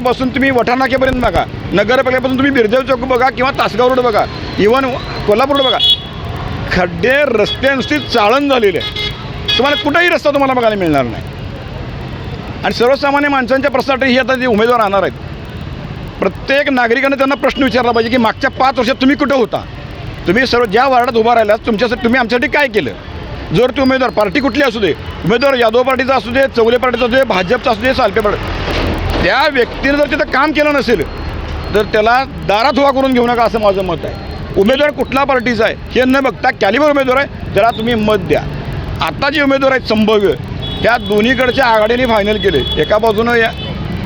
पासून तुम्ही वठानाक्यापर्यंत बघा. नगरपालिकेपासून तुम्ही बिरदेव चौक बघा किंवा तासगाव रोड बघा. इवन कोल्हापूर रोड बघा. खड्डे रस्ते चाळण झालेले. आहे तुम्हाला कुठंही रस्ता तुम्हाला बघायला मिळणार नाही. आणि सर्वसामान्य माणसांच्या प्रश्नासाठी ही आता जे उमेदवार राहणार आहेत प्रत्येक नागरिकाने त्यांना प्रश्न विचारला पाहिजे की मागच्या पाच वर्षात तुम्ही कुठं होता? तुम्ही सर्व ज्या वार्डात उभा राहिलात तुमच्यासाठी तुम्ही आमच्यासाठी काय केलं? जर ते उमेदवार पार्टी कुठली असू दे उमेदवार यादव पार्टीचा असू दे चौले पार्टीचा असू दे भाजपचा असू दे सालपे पार्टी त्या व्यक्तीने जर तिथं काम केलं नसेल तर त्याला दारात हुवा करून घेऊ नका असं माझं मत आहे. उमेदवार कुठला पार्टीचा आहे हे न बघता कॅलिबर उमेदवार आहे त्याला तुम्ही मत द्या. आता जे उमेदवार आहेत संभव्य त्या दोन्हीकडच्या आघाडीने फायनल केले. एका बाजूनं या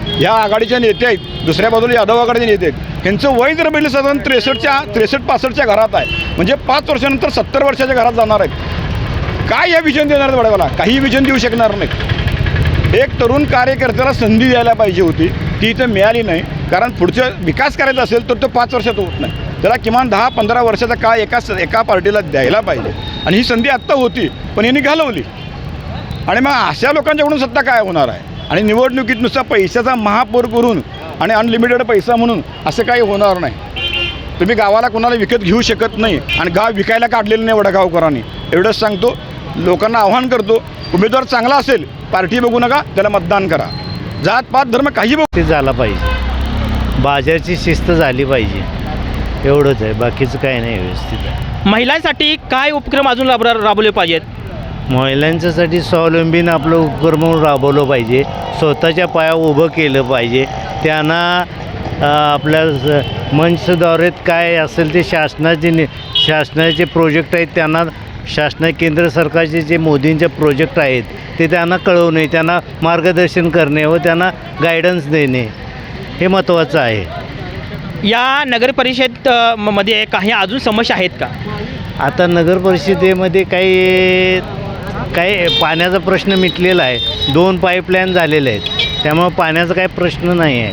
ह्या आघाडीच्या नेते आहेत दुसऱ्या बाजूला यादव आघाडीचे नेते आहेत. ह्यांचं वय जर बघितलं साधारण त्रेसष्टच्या त्रेसष्ट पासष्टच्या घरात आहे. म्हणजे पाच वर्षानंतर सत्तर वर्षाच्या घरात जाणार आहेत. काय या विजन देणार आहेत वडावाला? काही विजन देऊ शकणार नाही एक तरुण कार्यकर्त्याला संधी द्यायला पाहिजे होती. ती इथं मिळाली नाही. कारण पुढचं विकास करायचा असेल तर तो पाच वर्षात होत नाही. त्याला किमान दहा पंधरा वर्षाचा काळ एका एका पार्टीला द्यायला पाहिजे. आणि ही संधी आत्ता होती पण यांनी घालवली. आणि मग अशा लोकांच्याकडून सत्ता काय होणार आहे? आणि निवडणुकीत नुसता पैशाचा महापौर करून आणि अनलिमिटेड पैसा म्हणून असं काही होणार नाही. तुम्ही गावाला कोणाला विकत घेऊ शकत नाही. आणि गाव विकायला काढलेलं नाही वडगावकरांनी. एवढंच सांगतो. लोकांना आव्हान करतो उमेदवार चांगला असेल पार्टी बघू नका त्याला मतदान करा. जात पात धर्म काही बघू. ते झाला पाहिजे. बाजारची शिस्त झाली पाहिजे. एवढंच आहे बाकीचं काही नाही व्यवस्थित आहे. महिलांसाठी काय उपक्रम अजून राब राबवले पाहिजेत? महिलांच्यासाठी स्वावलंबीन आपलं उपक्रम म्हणून राबवलं पाहिजे. स्वतःच्या पाया उभं केलं पाहिजे. त्यांना आपल्या मंचद्वारे काय असेल ते शासनाचे नि शासनाचे प्रोजेक्ट आहेत त्यांना शासना केंद्र सरकारचे जे मोदींचे प्रोजेक्ट आहेत ते त्यांना कळवणे त्यांना मार्गदर्शन करणे व त्यांना गायडन्स देणे हे महत्त्वाचं आहे. या नगर परिषद अ, म- मध्ये काही अजून समस्या आहेत का? आता नगर परिषदेमध्ये काही काही पाण्याचा प्रश्न मिटलेला आहे. दोन पाईपलाईन झालेले आहेत. त्यामुळे पाण्याचा काही प्रश्न नाही आहे.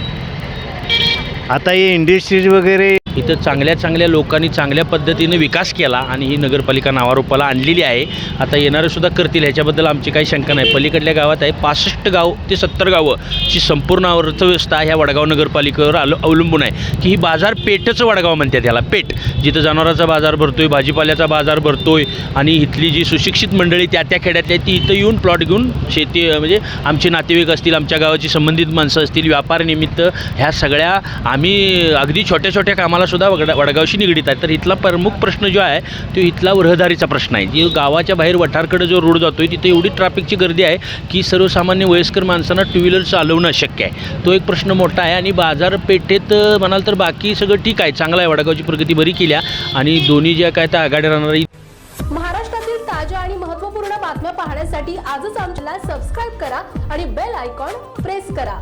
आता हे इंडस्ट्रीज वगैरे इथं चांगल्या चांगल्या लोकांनी चांगल्या पद्धतीने विकास केला आणि ही नगरपालिका नावारूपाला आणलेली आहे. आता येणारेसुद्धा करतील ह्याच्याबद्दल आमची काही शंका नाही. पलीकडल्या गावात आहे पासष्ट गाव ते सत्तर गावं ची संपूर्ण अर्थव्यवस्था ह्या वडगाव नगरपालिकेवर आलो अवलंबून आहे. की ही बाजारपेठच वडगाव म्हणतात याला पेठ जिथं जनावरांचा बाजार भरतोय भाजीपाल्याचा बाजार भरतोय आणि इथली जी सुशिक्षित मंडळी त्या त्या खेड्यातली आहेत ती इथं येऊन प्लॉट घेऊन शेती म्हणजे आमचे नातेवाईक असतील आमच्या गावाची संबंधित माणसं असतील व्यापारनिमित्त ह्या सगळ्या आम्ही अगदी छोट्या छोट्या कामाला सुद्धा वगडा वडगावशी निगडीत आहे तर इथला प्रमुख प्रश्न जो आहे तो इथला रहदारीचा प्रश्न आहे. जी गावाच्या बाहेर वठारकडे जो रोड जातो आहे तिथे एवढी ट्रॅफिकची गर्दी आहे की सर्वसामान्य वयस्कर माणसांना टू व्हीलर चालवणं अशक्य आहे. तो एक प्रश्न मोठा आहे आणि बाजारपेठेत म्हणाल तर बाकी सगळं ठीक आहे. चांगलं आहे. वडगावची प्रगती बरी केल्या आणि दोन्ही ज्या काय त्या आघाड्या राहणारी महाराष्ट्रातील ताज्या आणि महत्त्वपूर्ण बातम्या पाहण्यासाठी आजच आमच्याला सबस्क्राईब करा आणि बेल आयकॉन प्रेस करा.